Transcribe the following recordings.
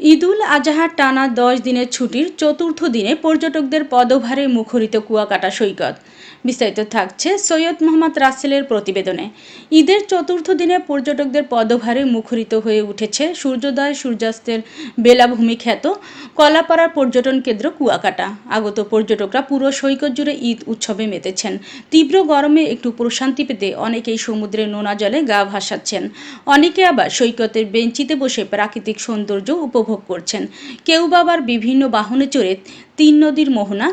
ঈদুল আজহার টানা দশ দিনের ছুটির চতুর্থ দিনে পর্যটকদের পদভারে মুখরিত কুয়াকাটা সৈকত। বিস্তারিত থাকছে সৈয়দ মোহাম্মদ রাসেলের প্রতিবেদনে। ঈদের চতুর্থ দিনে পর্যটকদের পদভারে মুখরিত হয়ে উঠেছে সূর্যোদয় সূর্যাস্তের বেলাভূমি খ্যাত কলাপাড়ার পর্যটন কেন্দ্র কুয়াকাটা। আগত পর্যটকরা পুরো সৈকত জুড়ে ঈদ উৎসবে মেতেছেন। তীব্র গরমে একটু প্রশান্তি পেতে অনেকেই সমুদ্রের নোনা জলে গা ভাসাচ্ছেন। অনেকে আবার সৈকতের বেঞ্চিতে বসে প্রাকৃতিক সৌন্দর্য উপভোগ করছেন। কেউ বা আবার বিভিন্ন বাহনে চড়ে তিন নদীর মোহনা,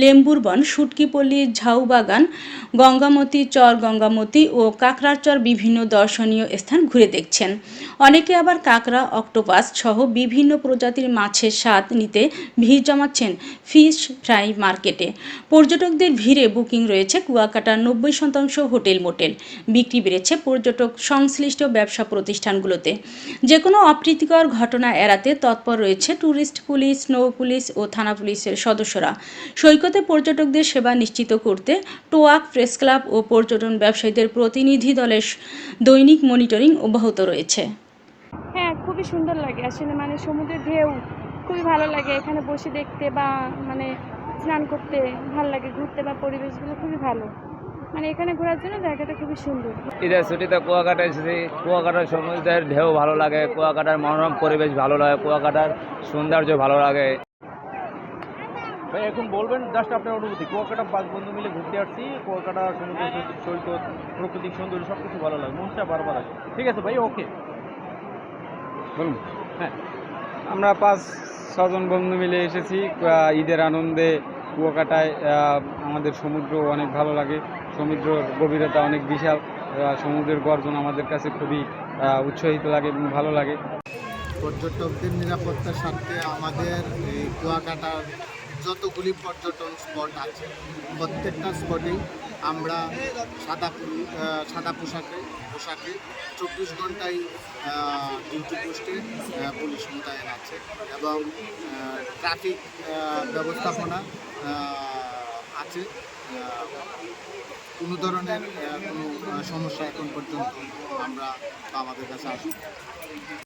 লেম্বুর বন সুটকিপল্লী ঝাউবাগান, গঙ্গামতি, চর গঙ্গামতি ও কাকড়ার চর বিভিন্ন দর্শনীয় স্থান ঘুরে দেখছেন। অনেকে আবার কাঁকড়া, অক্টোপাস সহ বিভিন্ন প্রজাতির মাছের স্বাদ নিতে ভিড় জমাচ্ছেন ফিশ ফ্রাই মার্কেটে। পর্যটকদের ভিড়ে বুকিং রয়েছে কুয়াকাটার নব্বই শতাংশ হোটেল মোটেল। বিক্রি বেড়েছে পর্যটক সংশ্লিষ্ট ব্যবসা প্রতিষ্ঠানগুলোতে। যে কোনো অপ্রীতিকর ঘটনা এড়াতে তৎপর রয়েছে ট্যুরিস্ট পুলিশ, নৌ পুলিশ ও থানা পুলিশের সদস্যরা। সৈকতে পর্যটকদের সেবা নিশ্চিত করতে টোয়াক প্রেস ক্লাব ও পর্যটন ব্যবসায়ীদের প্রতিনিধি দলের দৈনিক মনিটরিং অব্যাহত রয়েছে। হ্যাঁ খুবই সুন্দর লাগে। আসলে মানে সমুদ্রের ঢেউ খুবই ভালো লাগে। এখানে বসে দেখতে বা মানে স্নান করতে ভালো লাগে। ঘুরতে বা পরিবেশগুলো খুবই ভালো। মানে এখানে ঘোরার জন্য জায়গাটা খুবই সুন্দর। ঈদের ছুটিতে কুয়াকাটা এসেছি। কুয়াকাটার সমুদ্রের ঢেউ ভালো লাগে। কুয়াকাটার মনোরম পরিবেশ ভালো লাগে। কুয়াকাটার সৌন্দর্য ভালো লাগে। ভাই এখন বলবেন জাস্ট আপনার অনুভূতি কুয়াকাটা পাঁচ বন্ধু মিলে ঘুরতে আসছি কুয়াকাটা সমুদ্র সৈকত প্রাকৃতিক সৌন্দর্য সব কিছু ভালো লাগে মনটা বারবার আসে ঠিক আছে ভাই ওকে বলুন। হ্যাঁ। আমরা পাঁচ ছজন বন্ধু মিলে এসেছি ঈদের আনন্দে কুয়াকাটায় আমাদের সমুদ্র অনেক ভালো লাগে সমুদ্রের গভীরতা অনেক বিশাল সমুদ্রের গর্জন আমাদের কাছে খুবই উৎসাহিত লাগে এবং ভালো লাগে। পর্যটকদের নিরাপত্তার স্বার্থে আমাদের এই কুয়াকাটার যতগুলি পর্যটন স্পট আছে, প্রত্যেকটা স্পটেই আমরা সাদা সাদা পোশাকে পোশাকে চব্বিশ ঘন্টায় ডিউটি পোস্টে পুলিশ মোতায়েন আছে এবং ট্রাফিক ব্যবস্থাপনা আছে। কোনো ধরনের কোনো সমস্যা এখন পর্যন্ত আমরা আমাদের কাছে আসে